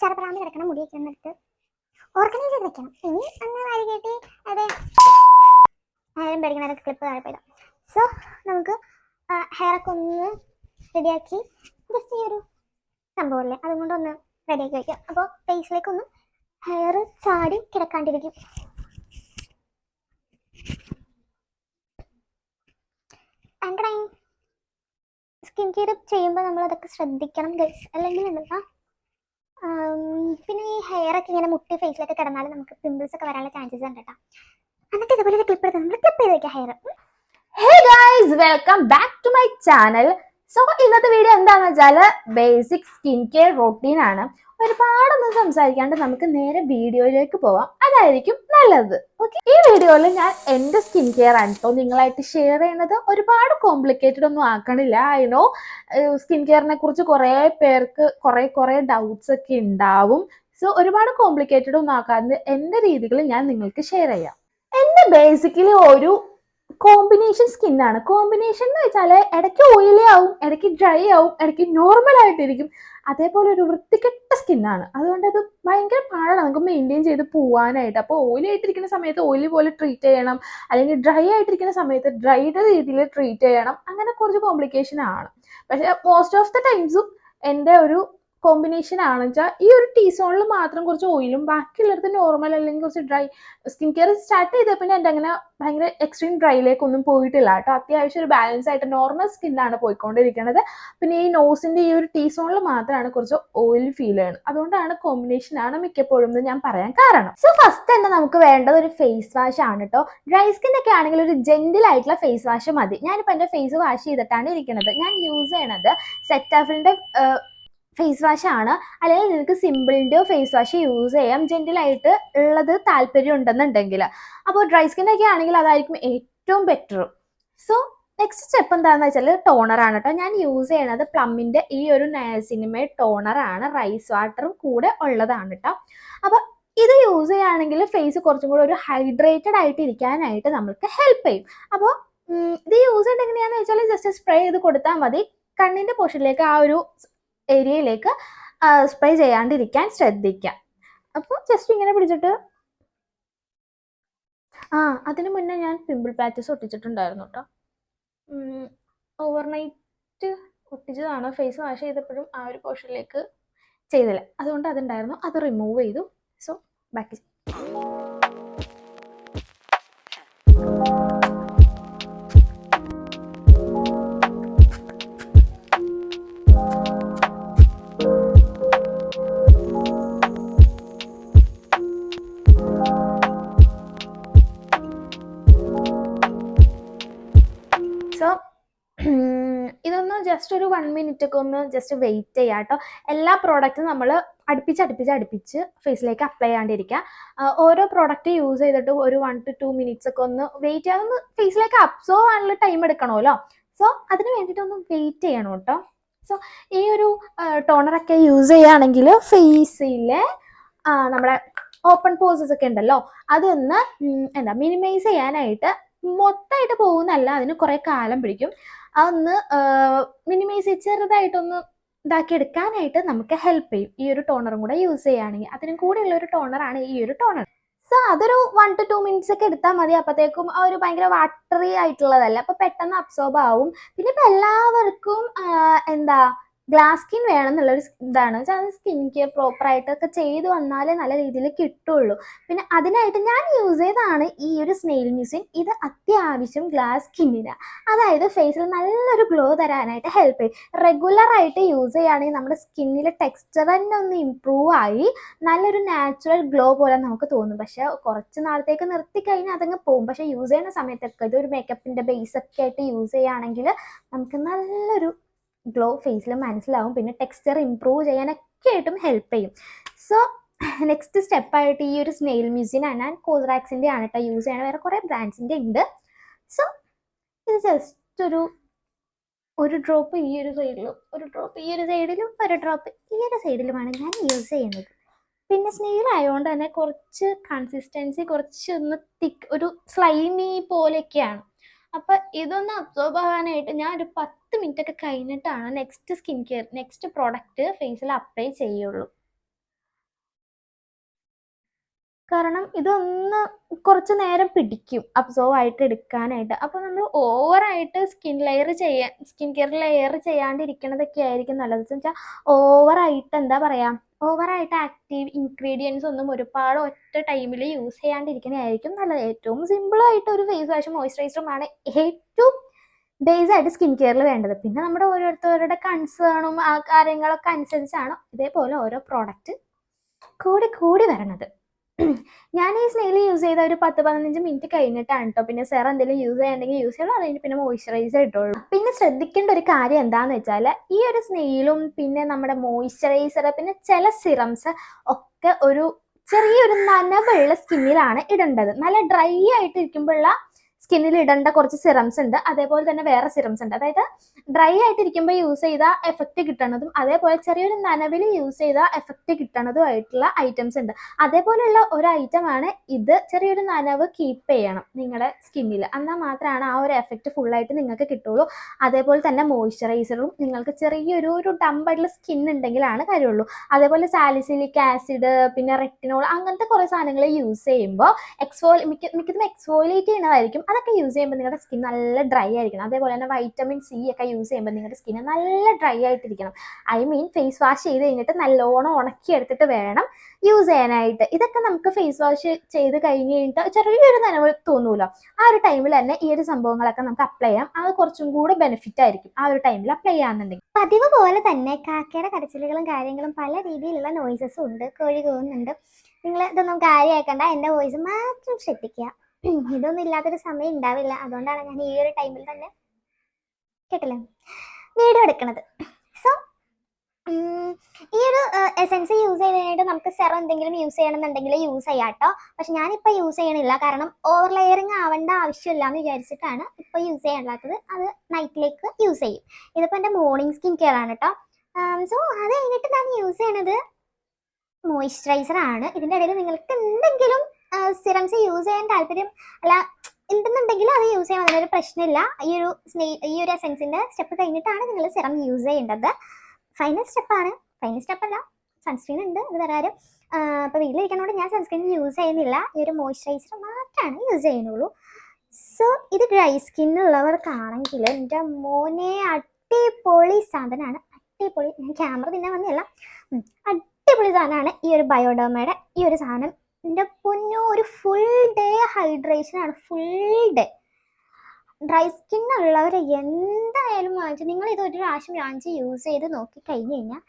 ചെറുപ്രാണ്ട് കിടക്കണം മുടിയൊക്കെ ഒന്ന് എടുത്ത് ഓർഗനൈസ് ചെയ്ത് വെക്കണം. ഇനി അന്ന് വാരി കെട്ടി അത് ആരും പേടിക്കുന്ന ക്ലിപ്പ് താഴെ സോ നമുക്ക് ഹെയറൊക്കെ ഒന്ന് റെഡിയാക്കി ജസ്റ്റ് ഈ ഒരു സംഭവമല്ലേ അതും കൊണ്ടൊന്ന് റെഡിയാക്കി വയ്ക്കാം അപ്പോൾ ഫേസിലേക്കൊന്നും ഹെയർ ചാടി കിടക്കാണ്ടിരിക്കും. സ്കിൻ കെയർ ചെയ്യുമ്പോൾ നമ്മൾ അതൊക്കെ ശ്രദ്ധിക്കണം അല്ലെങ്കിൽ എന്താ പിന്നെ ഈ ഹെയർ ഒക്കെ ഇങ്ങനെ മുട്ടി ഫേസിലൊക്കെ കിടന്നാൽ നമുക്ക് പിമ്പിൾസ് ഒക്കെ വരാനുള്ള ചാൻസസ് ഉണ്ട് കേട്ടോ എന്നിട്ട് ഇതുപോലെ ക്ലിപ്പ് എടുത്ത് നമ്മൾ ക്ലിപ്പ് ചെയ്ത് വെക്കാം hair hey guys welcome back to my channel so ഇന്നത്തെ വീഡിയോ എന്താന്ന് വെച്ചാൽ ബേസിക് സ്കിൻ കെയർ റൊട്ടീൻ ആണ്. ഒരുപാടൊന്നും സംസാരിക്കാണ്ട് നമുക്ക് നേരെ വീഡിയോയിലേക്ക് പോവാം. അതായിരിക്കും നല്ലത്. ഓക്കെ ഈ വീഡിയോയിൽ ഞാൻ എന്റെ സ്കിൻ കെയർ ആണ് കേട്ടോ നിങ്ങളായിട്ട് ഷെയർ ചെയ്യുന്നത്. ഒരുപാട് കോംപ്ലിക്കേറ്റഡ് ഒന്നും ആക്കണില്ല. ഐ നോ സ്കിൻ കെയറിനെ കുറിച്ച് കുറേ പേർക്ക് കുറേ കുറേ ഡൗട്ട്സ് ഒക്കെ ഉണ്ടാവും സോ ഒരുപാട് കോംപ്ലിക്കേറ്റഡ് ഒന്നും ആക്കാതെ എന്റെ രീതികൾ ഞാൻ നിങ്ങൾക്ക് ഷെയർ ചെയ്യാം. എന്റെ ബേസിക്കലി ഒരു കോമ്പിനേഷൻ സ്കിന്നാണ് കോമ്പിനേഷൻ എന്ന് വെച്ചാൽ ഇടയ്ക്ക് ഓയിലി ആവും ഇടയ്ക്ക് ഡ്രൈ ആവും ഇടയ്ക്ക് നോർമൽ ആയിട്ടിരിക്കും. അതേപോലെ ഒരു വൃത്തികെട്ട സ്കിന്നാണ് അതുകൊണ്ട് അത് ഭയങ്കര പാടാണ്. നമുക്ക് മെയിന്റെയിൻ ചെയ്ത് പോകാനായിട്ട് അപ്പോൾ ഓയിലി ആയിട്ടിരിക്കുന്ന സമയത്ത് ഓയിലി പോലെ ട്രീറ്റ് ചെയ്യണം. അല്ലെങ്കിൽ ഡ്രൈ ആയിട്ടിരിക്കുന്ന സമയത്ത് ഡ്രൈയുടെ രീതിയിൽ ട്രീറ്റ് ചെയ്യണം. അങ്ങനെ കുറച്ച് കോംപ്ലിക്കേഷൻ ആണ്. പക്ഷേ മോസ്റ്റ് ഓഫ് ദ ടൈംസും എന്റെ ഒരു കോമ്പിനേഷൻ ആണെന്ന് വെച്ചാൽ ഈ ഒരു ടീ സോണിൽ മാത്രം കുറച്ച് ഓയിലും ബാക്കിയുള്ളത് നോർമൽ അല്ലെങ്കിൽ കുറച്ച് ഡ്രൈ സ്കിൻ കെയർ സ്റ്റാർട്ട് ചെയ്ത പിന്നെ എന്റെ അങ്ങനെ ഭയങ്കര എക്സ്ട്രീം ഡ്രൈയിലേക്ക് ഒന്നും പോയിട്ടില്ല കേട്ടോ. അത്യാവശ്യം ഒരു ബാലൻസ് ആയിട്ട് നോർമൽ സ്കിന്നാണ് പോയിക്കൊണ്ടിരിക്കുന്നത് പിന്നെ ഈ നോസിന്റെ ഈ ഒരു ടീ സോണിൽ മാത്രമാണ് കുറച്ച് ഓയിൽ ഫീൽ ചെയ്യുന്നത് അതുകൊണ്ടാണ് കോമ്പിനേഷൻ ആണ് മിക്കപ്പോഴും എന്ന് ഞാൻ പറയാൻ കാരണം. സോ ഫസ്റ്റ് തന്നെ നമുക്ക് വേണ്ടത് ഒരു ഫേസ് വാഷ് ആണ് കേട്ടോ ഡ്രൈ സ്കിൻ ഒക്കെ ആണെങ്കിൽ ഒരു ജെന്റിൽ ആയിട്ടുള്ള ഫേസ് വാഷ് മതി. ഞാനിപ്പോൾ എന്റെ ഫേസ് വാഷ് ചെയ്തിട്ടാണ് ഇരിക്കുന്നത് ഞാൻ യൂസ് ചെയ്യണത് സെറ്റാഫിലിന്റെ ഫേസ് വാഷ് ആണ്. അല്ലെങ്കിൽ നിങ്ങൾക്ക് സിമ്പിളിന്റെയോ ഫേസ് വാഷ് യൂസ് ചെയ്യാം. ജെന്റിലായിട്ട് ഉള്ളത് താല്പര്യം ഉണ്ടെന്നുണ്ടെങ്കിൽ അപ്പോൾ ഡ്രൈ സ്കിൻ ഒക്കെ ആണെങ്കിൽ അതായിരിക്കും ഏറ്റവും ബെറ്റർ സോ നെക്സ്റ്റ് സ്റ്റെപ്പ് എന്താണെന്ന് വെച്ചാൽ ടോണർ ആണ് കേട്ടോ. ഞാൻ യൂസ് ചെയ്യണത് പ്ലമ്മിന്റെ ഈ ഒരു നയസിനിമേ ടോണർ ആണ്. റൈസ് വാട്ടറും കൂടെ ഉള്ളതാണ് കേട്ടോ. അപ്പോൾ ഇത് യൂസ് ചെയ്യുകയാണെങ്കിൽ ഫേസ് കുറച്ചും കൂടെ ഒരു ഹൈഡ്രേറ്റഡ് ആയിട്ട് ഇരിക്കാനായിട്ട് നമുക്ക് ഹെൽപ്പ് ചെയ്യും. അപ്പോൾ ഇത് യൂസ് ചെയ്യേണ്ടത് എങ്ങനെയാണെന്ന് വെച്ചാൽ ജസ്റ്റ് സ്പ്രേ ചെയ്ത് കൊടുത്താൽ മതി. കണ്ണിന്റെ പോർഷനിലേക്ക് ആ ഒരു ഏരിയയിലേക്ക് സ്പ്രേ ചെയ്യാണ്ടിരിക്കാൻ ശ്രദ്ധിക്കാം. അപ്പോൾ ജസ്റ്റ് ഇങ്ങനെ പിടിച്ചിട്ട് ആ അതിന് മുന്നേ ഞാൻ പിമ്പിൾ പാച്ചസ് ഒട്ടിച്ചിട്ടുണ്ടായിരുന്നു കേട്ടോ ഓവർനൈറ്റ് ഒട്ടിച്ചതാണ്. ഫേസ് വാഷ് ചെയ്തപ്പോഴും ആ ഒരു പോർഷനിലേക്ക് ചെയ്തില്ല. അതുകൊണ്ട് അതുണ്ടായിരുന്നു. അത് റിമൂവ് ചെയ്തു. സോ ബാക്കി സോ ഇതൊന്ന് ജസ്റ്റ് ഒരു വൺ മിനിറ്റ് ഒക്കെ ഒന്ന് ജസ്റ്റ് വെയിറ്റ് ചെയ്യാം കേട്ടോ. എല്ലാ പ്രോഡക്റ്റും നമ്മൾ അടുപ്പിച്ച് അടുപ്പിച്ച് അടുപ്പിച്ച് ഫേസിലേക്ക് അപ്ലൈ ചെയ്യാണ്ടിരിക്കുക. ഓരോ പ്രോഡക്റ്റ് യൂസ് ചെയ്തിട്ട് ഒരു വൺ ടു ടു മിനിറ്റ്സ് ഒക്കെ ഒന്ന് വെയിറ്റ് ചെയ്യാൻ ഒന്ന് ഫേസിലേക്ക് അബ്സോർവ് ആണല്ലോ ടൈം എടുക്കണമല്ലോ. സോ അതിന് വേണ്ടിയിട്ട് ഒന്ന് വെയിറ്റ് ചെയ്യണം കേട്ടോ. സോ ഈ ഒരു ടോണറൊക്കെ യൂസ് ചെയ്യുകയാണെങ്കിൽ ഫേസിലെ നമ്മുടെ ഓപ്പൺ പോസസ് ഒക്കെ ഉണ്ടല്ലോ. അതൊന്ന് എന്താ മിനിമൈസ് ചെയ്യാനായിട്ട് മൊത്തമായിട്ട് പോകുന്നല്ല അതിന് കുറെ കാലം പിടിക്കും. അതൊന്ന് മിനിമൈസ് ചെറുതായിട്ടൊന്ന് ഇതാക്കി എടുക്കാനായിട്ട് നമുക്ക് ഹെൽപ്പ് ചെയ്യും. ഈ ഒരു ടോണറും കൂടെ യൂസ് ചെയ്യുകയാണെങ്കിൽ. അതിനും കൂടെയുള്ള ഒരു ടോണറാണ് ഈ ഒരു ടോണർ സോ അതൊരു വൺ ടു ടു മിനിറ്റ്സ് ഒക്കെ എടുത്താൽ മതി. അപ്പോഴത്തേക്കും ഒരു ഭയങ്കര വാട്ടറി ആയിട്ടുള്ളതല്ല. അപ്പൊ പെട്ടെന്ന് അബ്സോർബ് ആവും. പിന്നെ ഇപ്പൊ എല്ലാവർക്കും എന്താ ഗ്ലാസ് സ്കിൻ വേണം എന്നുള്ളൊരു ഇതാണ്. അത് സ്കിൻ കെയർ പ്രോപ്പറായിട്ടൊക്കെ ചെയ്ത് വന്നാലേ നല്ല രീതിയിൽ കിട്ടുള്ളൂ. പിന്നെ അതിനായിട്ട് ഞാൻ യൂസ് ചെയ്തതാണ് ഈ ഒരു സ്നെയിൽ മ്യൂസിൻ ഇത് അത്യാവശ്യം ഗ്ലാസ് സ്കിന്നിന് അതായത് ഫേസിൽ നല്ലൊരു ഗ്ലോ തരാനായിട്ട് ഹെൽപ്പ് ചെയ്യും. റെഗുലറായിട്ട് യൂസ് ചെയ്യുകയാണെങ്കിൽ നമ്മുടെ സ്കിന്നിലെ ടെക്സ്ചർ തന്നെ ഒന്ന് ഇമ്പ്രൂവ് ആയി നല്ലൊരു നാച്ചുറൽ ഗ്ലോ പോലെ നമുക്ക് തോന്നും. പക്ഷേ കുറച്ച് നാളത്തേക്ക് നിർത്തി കഴിഞ്ഞാൽ അതങ്ങ് പോകും. പക്ഷേ യൂസ് ചെയ്യുന്ന സമയത്തൊക്കെ ഇതൊരു മേക്കപ്പിന്റെ ബേസൊക്കെ ആയിട്ട് യൂസ് ചെയ്യുകയാണെങ്കിൽ നമുക്ക് നല്ലൊരു ഗ്ലോ ഫേസിൽ മനസ്സിലാവും. പിന്നെ ടെക്സ്ചർ ഇമ്പ്രൂവ് ചെയ്യാനൊക്കെ ആയിട്ടും ഹെൽപ്പ് ചെയ്യും സോ നെക്സ്റ്റ് സ്റ്റെപ്പായിട്ട് ഈ ഒരു സ്നെയിൽ മ്യൂസിയനാണ് ഞാൻ കോസ്റാക്സിന്റെ ആണ് കേട്ടോ യൂസ് ചെയ്യണം വേറെ കുറേ ബ്രാൻഡ്സിന്റെ ഉണ്ട് സോ ഇത് ജസ്റ്റ് ഒരു ഒരു ഡ്രോപ്പ് ഈ ഒരു സൈഡിലും ഒരു ഡ്രോപ്പ് ഈ ഒരു സൈഡിലും ഒരു ഡ്രോപ്പ് ഈ ഒരു സൈഡിലുമാണ് ഞാൻ യൂസ് ചെയ്യുന്നത്. പിന്നെ സ്നെയിൽ ആയതുകൊണ്ട് തന്നെ കുറച്ച് കൺസിസ്റ്റൻസി കുറച്ച് ഒന്ന് തിക്ക് ഒരു സ്ലൈമി പോലെയൊക്കെയാണ്. അപ്പൊ ഇതൊന്ന് അബ്സോർബ് ആവാനായിട്ട് ഞാൻ ഒരു പത്ത് മിനിറ്റ് ഒക്കെ കഴിഞ്ഞിട്ടാണ് next skin care next product ഫേസിൽ അപ്ലൈ ചെയ്യുള്ളൂ. കാരണം ഇതൊന്ന് കുറച്ച് നേരം പിടിക്കും അബ്സോർവ് ആയിട്ട് എടുക്കാനായിട്ട്. അപ്പോൾ നമ്മൾ ഓവറായിട്ട് സ്കിൻ ലെയർ ചെയ്യാൻ സ്കിൻ കെയർ ലെയർ ചെയ്യാണ്ടിരിക്കണതൊക്കെ ആയിരിക്കും നല്ലത്. വെച്ചാൽ ഓവറായിട്ട് എന്താ പറയാ ഓവറായിട്ട് ആക്റ്റീവ് ഇൻഗ്രീഡിയൻസ് ഒന്നും ഒരുപാട് ഒറ്റ ടൈമിൽ യൂസ് ചെയ്യാണ്ടിരിക്കുന്നതായിരിക്കും നല്ലത്. ഏറ്റവും സിമ്പിളായിട്ട് ഒരു ഫേസ് വാഷും മോയ്സ്ചറൈസറുമാണ് ഏറ്റവും ബേസ് ആയിട്ട് സ്കിൻ കെയറിൽ വേണ്ടത്. പിന്നെ നമ്മുടെ ഓരോരുത്തരുടെ കൺസേണും ആ കാര്യങ്ങളൊക്കെ അനുസരിച്ചാണ് ഇതേപോലെ ഓരോ പ്രോഡക്റ്റ് കൂടി കൂടി വരണത്. ഞാൻ ഈ സ്നെയിൽ യൂസ് ചെയ്ത ഒരു പത്ത് പതിനഞ്ച് മിനിറ്റ് കഴിഞ്ഞിട്ടാണ് കേട്ടോ പിന്നെ സെറ എന്തെങ്കിലും യൂസ് ചെയ്യാണ്ടെങ്കിൽ യൂസ് ചെയ്യണം അത് പിന്നെ മോയ്സ്ചറൈസർ ഇട്ടുള്ളൂ പിന്നെ ശ്രദ്ധിക്കേണ്ട ഒരു കാര്യം എന്താണെന്ന് വെച്ചാൽ ഈ ഒരു സ്നെയിലും പിന്നെ നമ്മുടെ മോയ്സ്ചറൈസർ പിന്നെ ചില സിറംസ് ഒക്കെ ഒരു ചെറിയൊരു നനവുള്ള സ്കിന്നിലാണ് ഇടേണ്ടത്. നല്ല ഡ്രൈ ആയിട്ട് ഇരിക്കുമ്പോഴുള്ള സ്കിന്നിൽ ഇടേണ്ട കുറച്ച് സിറംസ് ഉണ്ട്. അതേപോലെ തന്നെ വേറെ സിറംസ് ഉണ്ട്. അതായത് ഡ്രൈ ആയിട്ടിരിക്കുമ്പോൾ യൂസ് ചെയ്ത എഫക്റ്റ് കിട്ടണതും അതേപോലെ ചെറിയൊരു നനവിൽ യൂസ് ചെയ്ത എഫക്റ്റ് കിട്ടണതും ആയിട്ടുള്ള ഐറ്റംസ് ഉണ്ട്. അതേപോലെയുള്ള ഒരു ഐറ്റം ആണ് ഇത്. ചെറിയൊരു നനവ് കീപ്പ് ചെയ്യണം നിങ്ങളുടെ സ്കിന്നിൽ എന്നാൽ മാത്രമാണ് ആ ഒരു എഫക്റ്റ് ഫുള്ളായിട്ട് നിങ്ങൾക്ക് കിട്ടുള്ളൂ. അതേപോലെ തന്നെ മോയ്സ്ചറൈസറും നിങ്ങൾക്ക് ചെറിയൊരു ഒരു ഡമ്പായിട്ടുള്ള സ്കിൻ ഉണ്ടെങ്കിലാണ് കാര്യമുള്ളൂ. അതേപോലെ സാലിസിലിക് ആസിഡ് പിന്നെ റെറ്റിനോൾ അങ്ങനത്തെ കുറേ സാധനങ്ങൾ യൂസ് ചെയ്യുമ്പോൾ എക്സ്ഫോൾ മിക്ക മിക്കതും എക്സ്ഫോലിയേറ്റ് ചെയ്യണതായിരിക്കും അതൊക്കെ യൂസ് ചെയ്യുമ്പോൾ നിങ്ങളുടെ സ്കിൻ നല്ല ഡ്രൈ ആയിരിക്കണം. അതേപോലെ തന്നെ വൈറ്റമിൻ സി ഒക്കെ യൂസ് ചെയ്യുമ്പോൾ നിങ്ങളുടെ സ്കിൻ നല്ല ഡ്രൈ ആയിട്ടിരിക്കണം. ഐ മീൻ ഫേസ് വാഷ് ചെയ്ത് കഴിഞ്ഞിട്ട് നല്ലോണം ഉണക്കിയെടുത്തിട്ട് വേണം യൂസ് ചെയ്യാനായിട്ട്. ഇതൊക്കെ നമുക്ക് ഫേസ് വാഷ് ചെയ്ത് കഴിഞ്ഞ് കഴിഞ്ഞിട്ട് ചെറിയൊരു നനവ് തോന്നൂലോ? ആ ഒരു ടൈമിൽ തന്നെ ഈ ഒരു സംഭവങ്ങളൊക്കെ നമുക്ക് അപ്ലൈ ചെയ്യാം. അത് കുറച്ചും കൂടെ ബെനിഫിറ്റ് ആയിരിക്കും ആ ഒരു ടൈമിൽ അപ്ലൈ ചെയ്യാന്നുണ്ടെങ്കിൽ. പതിവ് പോലെ തന്നെ കാക്കയുടെ കരച്ചിലുകളും കാര്യങ്ങളും പല രീതിയിലുള്ള നോയ്സസും ഉണ്ട് കോഴി കോന്നുണ്ട് നിങ്ങൾ ഇതൊന്നും കാര്യമാക്കണ്ട എന്റെ വോയിസ് മാത്രം ശ്രദ്ധിക്കുക. ഇതൊന്നും ഇല്ലാത്തൊരു സമയം ഉണ്ടാവില്ല. അതുകൊണ്ടാണ് ഞാൻ ഈ ഒരു ടൈമിൽ തന്നെ കേട്ടില്ലേ? വീഡിയോ എടുക്കുന്നത് സോ ഈ ഒരു എസെൻസ് യൂസ് ചെയ്ത് കഴിഞ്ഞിട്ട് നമുക്ക് സെറം എന്തെങ്കിലും യൂസ് ചെയ്യണമെന്നുണ്ടെങ്കിൽ യൂസ് ചെയ്യാം കേട്ടോ പക്ഷെ ഞാനിപ്പോൾ യൂസ് ചെയ്യണില്ല. കാരണം ഓവർ ലെയറിങ് ആവേണ്ട ആവശ്യമില്ല എന്ന് വിചാരിച്ചിട്ടാണ് ഇപ്പോൾ യൂസ് ചെയ്യാനുള്ളത് അത് നൈറ്റിലേക്ക് യൂസ് ചെയ്യും. ഇതിപ്പോൾ എന്റെ മോർണിംഗ് സ്കിൻ കെയർ ആണ് കേട്ടോ സോ അത് കഴിഞ്ഞിട്ട് ഞാൻ യൂസ് ചെയ്യണത് മോയ്സ്ചറൈസർ ആണ്. ഇതിന്റെ ഇടയിൽ നിങ്ങൾക്ക് എന്തെങ്കിലും സിറംസ് യൂസ് ചെയ്യാൻ താല്പര്യം അല്ല ഉണ്ടെന്നുണ്ടെങ്കിൽ അത് യൂസ് ചെയ്യാൻ അതിനൊരു പ്രശ്നമില്ല. ഈ ഒരു സ്നേ ഈ ഒരു എസെൻസിന്റെ സ്റ്റെപ്പ് കഴിഞ്ഞിട്ടാണ് നിങ്ങൾ സിറം യൂസ് ചെയ്യേണ്ടത്. ഫൈനൽ സ്റ്റെപ്പാണ് ഫൈനൽ സ്റ്റെപ്പ് അല്ല സൺസ്ക്രീൻ ഉണ്ട് അത് വേറെ ആരും അപ്പോൾ വീട്ടിലിരിക്കുന്നതുകൊണ്ട് ഞാൻ സൺസ്ക്രീൻ യൂസ് ചെയ്യുന്നില്ല. ഈ ഒരു മോയ്സ്ചറൈസർ മാത്രമാണ് യൂസ് ചെയ്യുന്നുള്ളൂ. സോ ഇത് ഡ്രൈ സ്കിൻ ഉള്ളവർക്കാണെങ്കിൽ എന്റെ മോനെ അടിപൊളി സാധനമാണ്. അടിപൊളി. ഞാൻ ക്യാമറ തിന്നാൻ വന്നതല്ല. ഉം, അടിപൊളി സാധനമാണ് ഈ ഒരു ബയോഡോമയുടെ ഈ ഒരു സാധനം. എന്റെ പൊന്നു ഒരു ഫുൾ ഡേ ഹൈഡ്രേഷൻ ആണ്. ഫുൾ ഡേ ഡ്രൈ സ്കിൻ ഉള്ളവർ എന്തായാലും വാങ്ങിച്ചു. നിങ്ങൾ ഇത് ഒരു പ്രാവശ്യം വാങ്ങിച്ച് യൂസ് ചെയ്ത് നോക്കി കഴിഞ്ഞ് കഴിഞ്ഞാൽ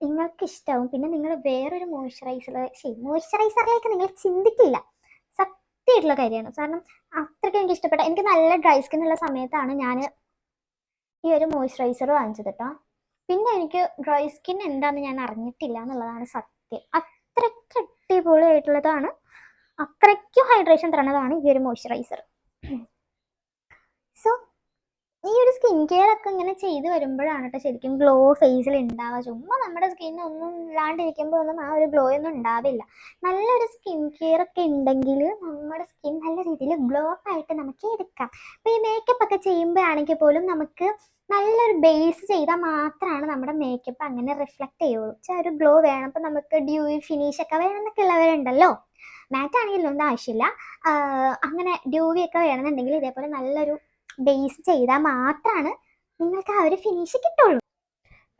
നിങ്ങൾക്ക് ഇഷ്ടമാവും പിന്നെ നിങ്ങൾ വേറൊരു മോയ്സ്ചറൈസർ ശരി മോയ്സ്ചറൈസറിലേക്ക് നിങ്ങൾ ചിന്തിക്കില്ല. സത്യമായിട്ടുള്ള കാര്യമാണ്. കാരണം അത്രയ്ക്ക് എനിക്ക് ഇഷ്ടപ്പെട്ട എനിക്ക് നല്ല ഡ്രൈ സ്കിൻ ഉള്ള സമയത്താണ് ഞാൻ ഈ ഒരു മോയ്സ്ചറൈസർ വാങ്ങിച്ചത് കേട്ടോ പിന്നെ എനിക്ക് ഡ്രൈ സ്കിൻ എന്താണെന്ന് ഞാൻ അറിഞ്ഞിട്ടില്ല എന്നുള്ളതാണ് സത്യം. അത്രയ്ക്ക് അടിപൊളിയായിട്ടുള്ളതാണ്. അത്രയ്ക്കും ഹൈഡ്രേഷൻ തരണതാണ് ഈ ഒരു മോയ്സ്ചറൈസർ സോ ഈ ഒരു സ്കിൻ കെയർ ഒക്കെ ഇങ്ങനെ ചെയ്ത് വരുമ്പോഴാണ് കേട്ടോ ശരിക്കും ഗ്ലോ ഫേസിൽ ഉണ്ടാവുക ചുമ്മാ നമ്മുടെ സ്കിൻ ഒന്നും ഇല്ലാണ്ടിരിക്കുമ്പോൾ ഒന്നും ആ ഒരു ഗ്ലോ ഒന്നും ഉണ്ടാവില്ല നല്ലൊരു സ്കിൻ കെയർ ഒക്കെ ഉണ്ടെങ്കിൽ നമ്മുടെ സ്കിൻ നല്ല രീതിയിൽ ഗ്ലോ ആയിട്ട് നമുക്ക് എടുക്കാം. അപ്പോൾ ഈ മേക്കപ്പ് ഒക്കെ ചെയ്യുമ്പോഴാണെങ്കിൽ പോലും നമുക്ക് നല്ലൊരു ബേസ് ചെയ്താൽ മാത്രമാണ് നമ്മുടെ മേക്കപ്പ് അങ്ങനെ റിഫ്ലക്റ്റ് ചെയ്യുള്ളൂ. വെച്ചാൽ ഒരു ഗ്ലോ വേണം അപ്പം നമുക്ക് ഡ്യൂയി ഫിനിഷ് ഒക്കെ വേണമെന്നൊക്കെ ഉള്ളവരുണ്ടല്ലോ. മാറ്റ് ആണെങ്കിലും ഒന്നും ആവശ്യമില്ല. അങ്ങനെ ഡ്യൂവി ഒക്കെ വേണമെന്നുണ്ടെങ്കിൽ ഇതേപോലെ നല്ലൊരു ബേസ് ചെയ്താൽ മാത്രമാണ് നിങ്ങൾക്ക് ആ ഒരു ഫിനിഷ് കിട്ടുള്ളൂ.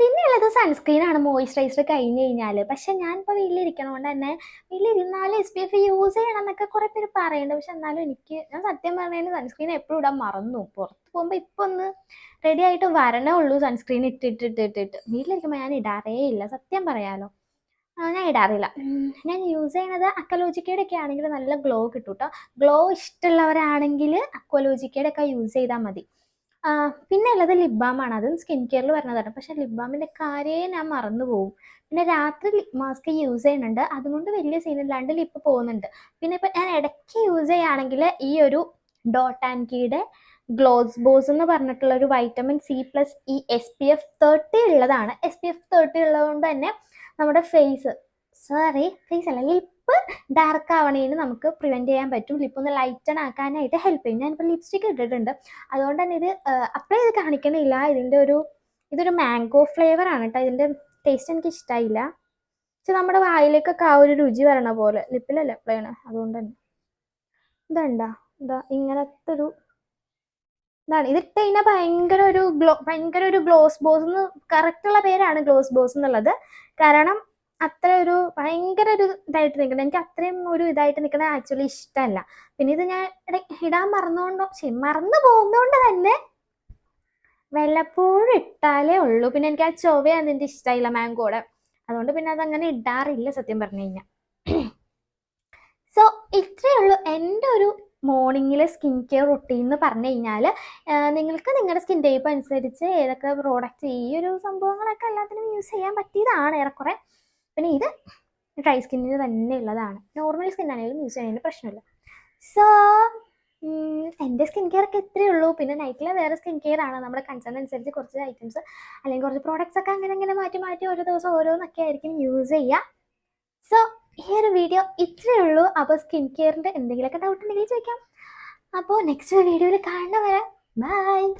പിന്നെ ഉള്ളത് സൺസ്ക്രീൻ ആണ് മോയ്സ്ചറൈസർ കഴിഞ്ഞു കഴിഞ്ഞാൽ പക്ഷെ ഞാൻ ഇപ്പോൾ വീട്ടിലിരിക്കണോണ്ട് തന്നെ വീട്ടിലിരുന്നാലും എസ് പി എഫ് യൂസ് ചെയ്യണം എന്നൊക്കെ കുറേ പേര് പറയുന്നുണ്ട് പക്ഷെ എന്നാലും എനിക്ക് ഞാൻ സത്യം പറഞ്ഞാൽ സൺസ്ക്രീൻ എപ്പോഴും ഇടാൻ മറന്നു. പുറത്ത് പോകുമ്പോൾ ഇപ്പം ഒന്ന് റെഡി ആയിട്ട് വരണേ ഉള്ളൂ സൺസ്ക്രീൻ ഇട്ടിട്ട് ഇട്ടിട്ട് ഇട്ട് വീട്ടിലിരിക്കുമ്പോൾ ഞാൻ ഇടാറേ ഇല്ല. സത്യം പറയാലോ. ഞാൻ ഇടാറില്ല. ഞാൻ യൂസ് ചെയ്യണത് അക്കോലോജിക്കയുടെ ഒക്കെ ആണെങ്കിൽ നല്ല ഗ്ലോ കിട്ടും കേട്ടോ ഗ്ലോ ഇഷ്ടമുള്ളവരാണെങ്കിൽ അക്വലോജിക്കയുടെ ഒക്കെ യൂസ് ചെയ്താൽ മതി. പിന്നെ ഉള്ളത് ലിപ് ആണ്. അതും സ്കിൻ കെയറിൽ വരുന്നതാണ്. പക്ഷെ ലിപ് കാര്യേ ഞാൻ മറന്നു പോകും. പിന്നെ രാത്രി ലിപ് മാസ്ക് യൂസ് ചെയ്യുന്നുണ്ട്. അതുകൊണ്ട് വലിയ സീൻ ഇല്ലാണ്ട് ലിപ്പ് പോകുന്നുണ്ട്. പിന്നെ ഇപ്പം ഞാൻ ഇടയ്ക്ക് യൂസ് ചെയ്യുകയാണെങ്കിൽ ഈ ഒരു ഡോട്ട് ആൻഡ് കീയുടെ ഗ്ലോസ് ബോസ് എന്ന് പറഞ്ഞിട്ടുള്ള ഒരു vitamin C plus E S P F thirty ഉള്ളതാണ്. എസ് പി എഫ് തേർട്ടി ഉള്ളതുകൊണ്ട് തന്നെ നമ്മുടെ ഫേസ് സോറി ഫേസ് അല്ല. ലിപ്പ് ഡാർക്ക് ആവണേന് നമുക്ക് പ്രിവെന്റ് ചെയ്യാൻ പറ്റും. ലിപ്പ് ഒന്ന് ലൈറ്റൺ ആക്കാനായിട്ട് ഹെൽപ്പ് ചെയ്യും. ഞാനിപ്പോൾ ലിപ്സ്റ്റിക് ഇട്ടിട്ടുണ്ട്. അതുകൊണ്ട് തന്നെ ഇത് അപ്ലൈ ചെയ്ത് കാണിക്കണില്ല. ഇതിന്റെ ഒരു ഇതൊരു മാംഗോ ഫ്ലേവർ ആണ് കേട്ടോ. ഇതിന്റെ ടേസ്റ്റ് എനിക്ക് ഇഷ്ടമായില്ല പക്ഷെ നമ്മുടെ വായിലേക്കൊക്കെ ആ ഒരു രുചി വരണ പോലെ. ലിപ്പിലല്ലേ അപ്ലൈ ചെയ്യണേ അതുകൊണ്ട് തന്നെ. ഇതുണ്ടാ? ഇതാ ഇങ്ങനത്തെ ഒരു ഇതാണ്. ഇതിട്ട് കഴിഞ്ഞാൽ ഭയങ്കര ഒരു ഗ്ലോ ഭയങ്കര ഒരു ഗ്ലോസ് ബോസ് എന്ന് കറക്റ്റ് ഉള്ള പേരാണ് ഗ്ലോസ് ബോസ് എന്നുള്ളത്. കാരണം അത്ര ഒരു ഭയങ്കര ഒരു ഇതായിട്ട് നിൽക്കുന്നത് എനിക്ക് അത്രയും ഒരു ഇതായിട്ട് നിൽക്കുന്നത് ആക്ച്വലി ഇഷ്ടമല്ല. പിന്നെ ഇത് ഞാൻ ഇടാൻ മറന്നുകൊണ്ടോ ശരി മറന്നു പോകുന്നതുകൊണ്ട് തന്നെ വല്ലപ്പോഴും ഇട്ടാലേ ഉള്ളൂ. പിന്നെ എനിക്ക് ആ ചൊവയാണ് എനിക്ക് ഇഷ്ടമായില്ല മാങ്കോടെ അതുകൊണ്ട് പിന്നെ അതങ്ങനെ ഇടാറില്ല സത്യം പറഞ്ഞു കഴിഞ്ഞാൽ സോ ഇത്രയേ ഉള്ളൂ എന്റെ ഒരു മോർണിംഗിലെ സ്കിൻ കെയർ റൊട്ടീൻ എന്ന് പറഞ്ഞു കഴിഞ്ഞാൽ നിങ്ങൾക്ക് നിങ്ങളുടെ സ്കിൻ ടൈപ്പ് അനുസരിച്ച് ഏതൊക്കെ പ്രോഡക്റ്റ് ഈ ഒരു സംഭവങ്ങളൊക്കെ എല്ലാത്തിനും യൂസ് ചെയ്യാൻ പറ്റിയതാണ് ഏറെക്കുറെ. പിന്നെ ഇത് ഡ്രൈ സ്കിന്നിന് തന്നെ ഉള്ളതാണ്. നോർമൽ സ്കിൻ ആണെങ്കിലും യൂസ് ചെയ്യുന്നതിന് പ്രശ്നമില്ല. സോ എന്റെ സ്കിൻ കെയർ ഒക്കെ ഇത്രയേ ഉള്ളൂ. പിന്നെ നൈറ്റിലെ വേറെ സ്കിൻ കെയർ ആണ്. നമ്മുടെ കൺസേൺ അനുസരിച്ച് കുറച്ച് ഐറ്റംസ് അല്ലെങ്കിൽ കുറച്ച് പ്രോഡക്റ്റ്സ് ഒക്കെ അങ്ങനെ അങ്ങനെ മാറ്റി മാറ്റി ഓരോ ദിവസം ഓരോന്നൊക്കെ ആയിരിക്കും യൂസ് ചെയ്യുക സോ ഈ ഒരു വീഡിയോ ഇത്രയേ ഉള്ളൂ. അപ്പോൾ സ്കിൻ കെയറിന്റെ എന്തെങ്കിലുമൊക്കെ ഡൗട്ട് ഉണ്ടെങ്കിൽ ചോദിക്കാം. അപ്പോൾ നെക്സ്റ്റ് വീഡിയോയിൽ കാണുന്നവരെ ബൈ